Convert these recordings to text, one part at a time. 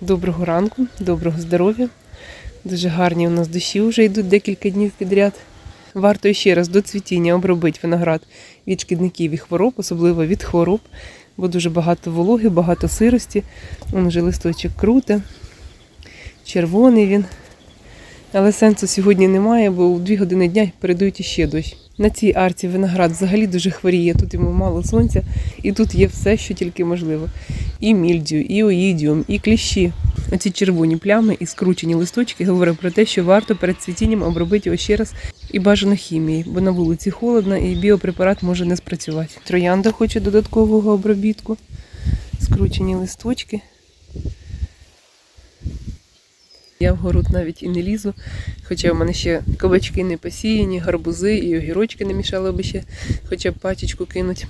Доброго ранку, доброго здоров'я. Дуже гарні у нас дощі вже йдуть декілька днів підряд. Варто ще раз до цвітіння обробити виноград від шкідників і хвороб, особливо від хвороб, бо дуже багато вологи, багато сирості. Вон вже листочок круте, червоний він. Але сенсу сьогодні немає, бо у 2 години дня передають іще дощ. На цій арці виноград взагалі дуже хворіє. Тут йому мало сонця, і тут є все, що тільки можливо. І мільдію, і оїдіум, і кліщі. Оці червоні плями і скручені листочки говорять про те, що варто перед цвітінням обробити його ще раз і бажано хімії, бо на вулиці холодно і біопрепарат може не спрацювати. Троянда хоче додаткового обробітку. Скручені листочки. Я в город навіть і не лізу, хоча в мене ще кабачки не посіяні, гарбузи і огірочки не мішало би ще хоча б пачечку кинуть.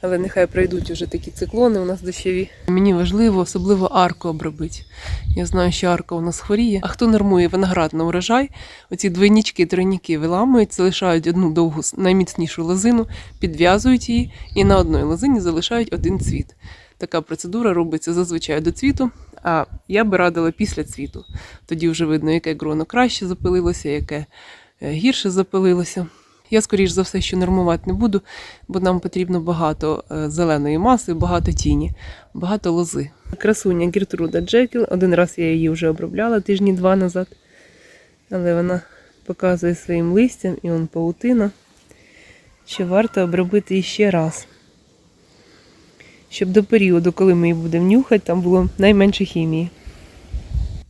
Але нехай пройдуть уже такі циклони у нас дощові. Мені важливо особливо арку обробити. Я знаю, що арка у нас хворіє. А хто нормує виноград на урожай, оці двойнички, тройники виламують, залишають одну довгу найміцнішу лозину, підв'язують її і на одній лозині залишають один цвіт. Така процедура робиться зазвичай до цвіту, а я би радила після цвіту. Тоді вже видно, яке гроно краще запилилося, яке е, гірше запилилося. Я, скоріш за все, що нормувати не буду, бо нам потрібно багато е, зеленої маси, багато тіні, багато лози. Красуня Гертруда Джекіл. Один раз я її вже обробляла тижні два назад. Але вона показує своїм листям і он паутина, що варто обробити іще раз. Щоб до періоду, коли ми її будемо нюхати, там було найменше хімії.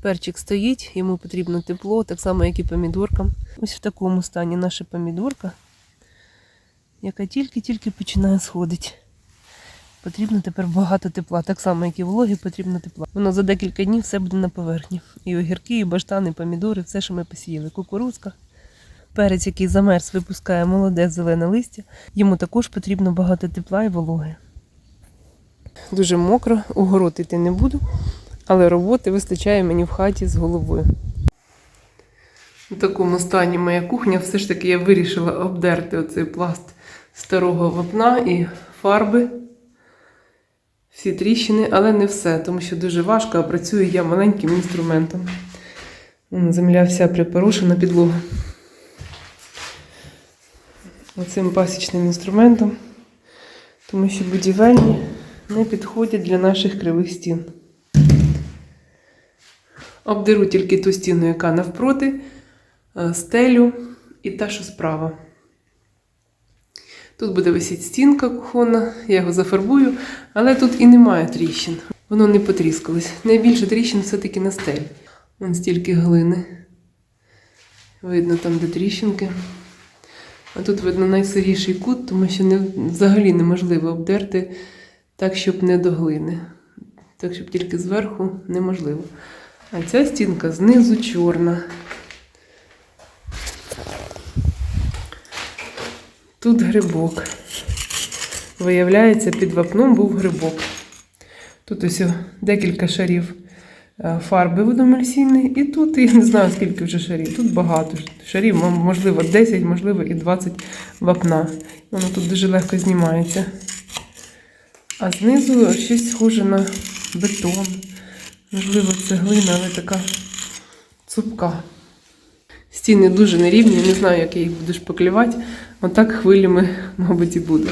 Перчик стоїть, йому потрібно тепло, так само, як і помідоркам. Ось в такому стані наша помідорка, яка тільки-тільки починає сходити. Потрібно тепер багато тепла, так само, як і вологи, потрібно тепла. Воно за декілька днів все буде на поверхні. І огірки, і баштани, і помідори, все, що ми посіяли. Кукурузка. Перець, який замерз, випускає молоде зелене листя. Йому також потрібно багато тепла і вологи. Дуже мокро, у город іти не буду, але роботи вистачає мені в хаті з головою. У такому стані моя кухня, все ж таки я вирішила обдерти оцей пласт старого вапна і фарби, всі тріщини, але не все, тому що дуже важко, а працюю я маленьким інструментом. Земля вся припорошена підлога. Оцим пасічним інструментом, тому що будівельні не підходять для наших кривих стін. Обдеру тільки ту стіну, яка навпроти, е, стелю і та, що справа. Тут буде висіти стінка кухонна, я його зафарбую, але тут і немає тріщин. Воно не потріскалось. Найбільше тріщин все-таки на стелі. Вон стільки глини. Видно там, де тріщинки. А тут видно найсиріший кут, тому що не, взагалі неможливо обдерти так, щоб не до глини. Так, щоб тільки зверху неможливо. А ця стінка знизу чорна. Тут грибок. Виявляється, під вапном був грибок. Тут ось декілька шарів е, фарби водомельсійної, і тут я не знаю, скільки вже шарів. Тут багато шарів, можливо, 10, можливо, і 20 вапна. Воно тут дуже легко знімається. А знизу щось схоже на бетон. Можливо, цеглина, але така цупка. Стіни дуже нерівні, не знаю, як я їх буду шпаклювати. Отак хвилями, мабуть, і буде.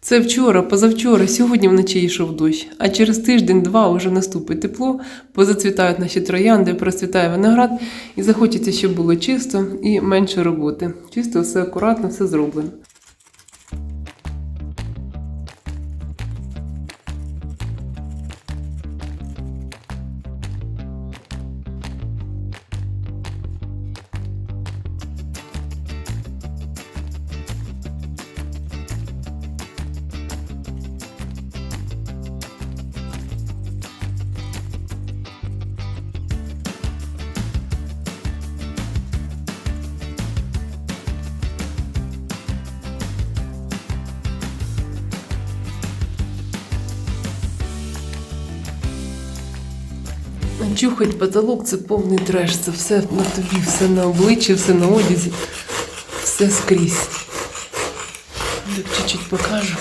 Це вчора, позавчора, сьогодні вночі йшов дощ, а через тиждень-два вже наступить тепло, позацвітають наші троянди, процвітає виноград, і захочеться, щоб було чисто і менше роботи. Чисто, все акуратно, все зроблено. Чухать потолок це повний треш, це все на тобі, все на обличчі, все на одязі, все скрізь. Чуть-чуть покажу.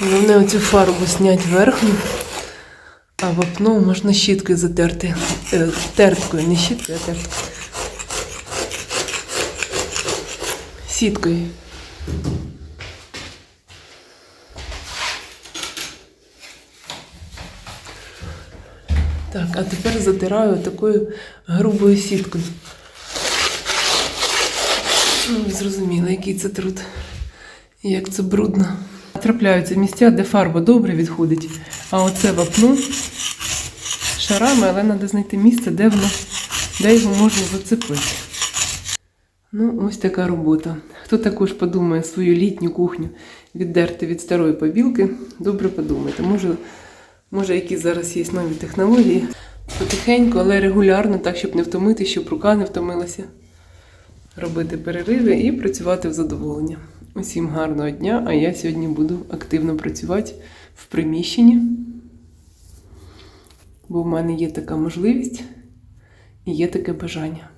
Головне оцю фарбу зняти верхню, а вапно можна щіткою затерти. Е, терткою, не щіткою, а терткою. Сіткою. Так, а тепер затираю такою грубою сіткою. Ну, ви зрозуміли, який це труд. Як це брудно. Трапляються місця, де фарба добре відходить, а оце вапно шарами, але треба знайти місце, де воно, де його можна зацепити. Ну, ось така робота. Хто також подумає свою літню кухню віддерти від старої побілки, добре подумайте. Може, може які зараз є нові технології. Потихеньку, але регулярно, так, щоб не втомити, щоб рука не втомилася. Робити перериви і працювати в задоволення. Усім гарного дня, а я сьогодні буду активно працювати в приміщенні, бо в мене є така можливість і є таке бажання.